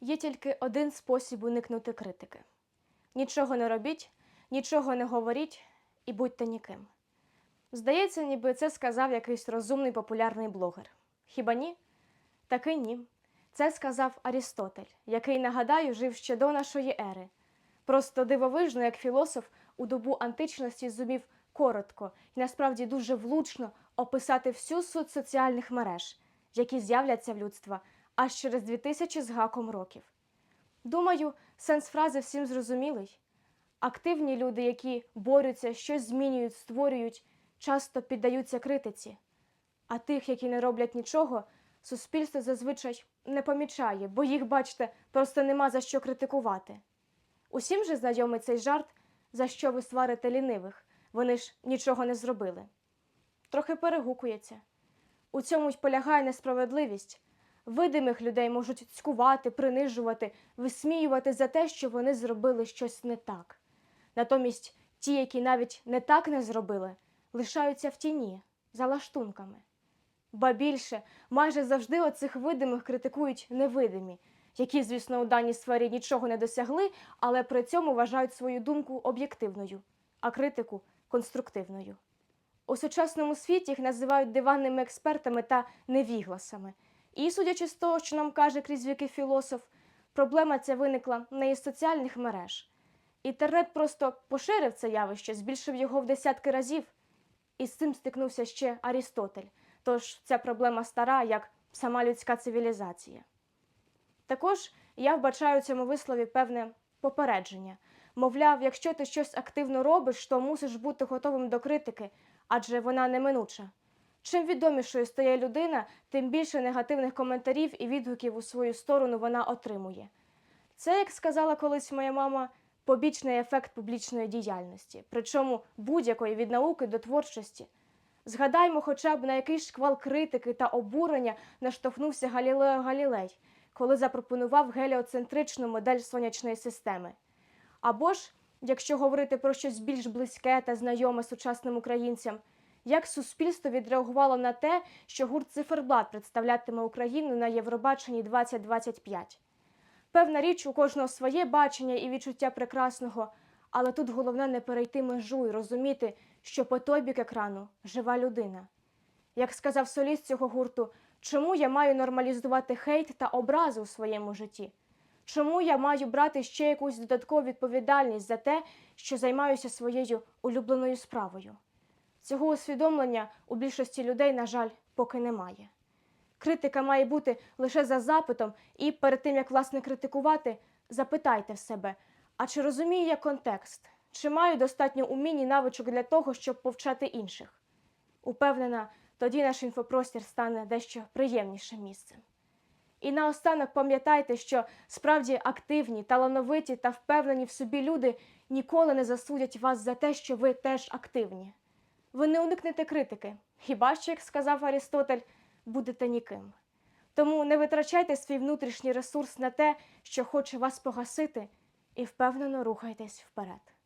Є тільки один спосіб уникнути критики: нічого не робіть, нічого не говоріть і будьте ніким. Здається, ніби це сказав якийсь розумний популярний блогер. Хіба ні? Таки ні. Це сказав Арістотель, який, нагадаю, жив ще до нашої ери. Просто дивовижно, як філософ у добу античності зумів коротко і насправді дуже влучно описати всю суть соціальних мереж, які з'являться в людства аж через 2000 з гаком років. Думаю, сенс фрази всім зрозумілий. Активні люди, які борються, щось змінюють, створюють, часто піддаються критиці. А тих, які не роблять нічого, суспільство зазвичай не помічає, бо їх, бачите, просто нема за що критикувати. Усім же знайомий цей жарт, за що ви сварите лінивих, вони ж нічого не зробили. Трохи перегукується. У цьому й полягає несправедливість. Видимих людей можуть цькувати, принижувати, висміювати за те, що вони зробили щось не так. Натомість ті, які навіть не так не зробили, лишаються в тіні, за лаштунками. Ба більше, майже завжди оцих видимих критикують невидимі, які, звісно, у даній сфері нічого не досягли, але при цьому вважають свою думку об'єктивною, а критику конструктивною. У сучасному світі їх називають диванними експертами та невігласами. І, судячи з того, що нам каже крізь віки філософ, проблема ця виникла не із соціальних мереж. Інтернет просто поширив це явище, збільшив його в десятки разів, і з цим стикнувся ще Арістотель. Тож ця проблема стара, як сама людська цивілізація. Також я вбачаю цьому вислові певне попередження. Мовляв, якщо ти щось активно робиш, то мусиш бути готовим до критики, адже вона неминуча. Чим відомішою стає людина, тим більше негативних коментарів і відгуків у свою сторону вона отримує. Це, як сказала колись моя мама, побічний ефект публічної діяльності, причому будь-якої від науки до творчості. Згадаймо хоча б на який шквал критики та обурення наштовхнувся Галілео Галілей, коли запропонував геліоцентричну модель сонячної системи. Або ж, якщо говорити про щось більш близьке та знайоме сучасним українцям, як суспільство відреагувало на те, що гурт Циферблат представлятиме Україну на Євробаченні 2025. Певна річ, у кожного своє бачення і відчуття прекрасного, але тут головне не перейти межу і розуміти, що по той бік екрану жива людина. Як сказав соліст цього гурту, чому я маю нормалізувати хейт та образи у своєму житті? Чому я маю брати ще якусь додаткову відповідальність за те, що займаюся своєю улюбленою справою? Цього усвідомлення у більшості людей, на жаль, поки немає. Критика має бути лише за запитом, і перед тим як власне критикувати, запитайте в себе, а чи розумію я контекст, чи маю достатньо умінь і навичок для того, щоб повчати інших? Упевнена, тоді наш інфопростір стане дещо приємнішим місцем. І наостанок пам'ятайте, що справді активні, талановиті та впевнені в собі люди ніколи не засудять вас за те, що ви теж активні. Ви не уникнете критики, хіба що, як сказав Арістотель, будете ніким. Тому не витрачайте свій внутрішній ресурс на те, що хоче вас погасити, і впевнено рухайтесь вперед.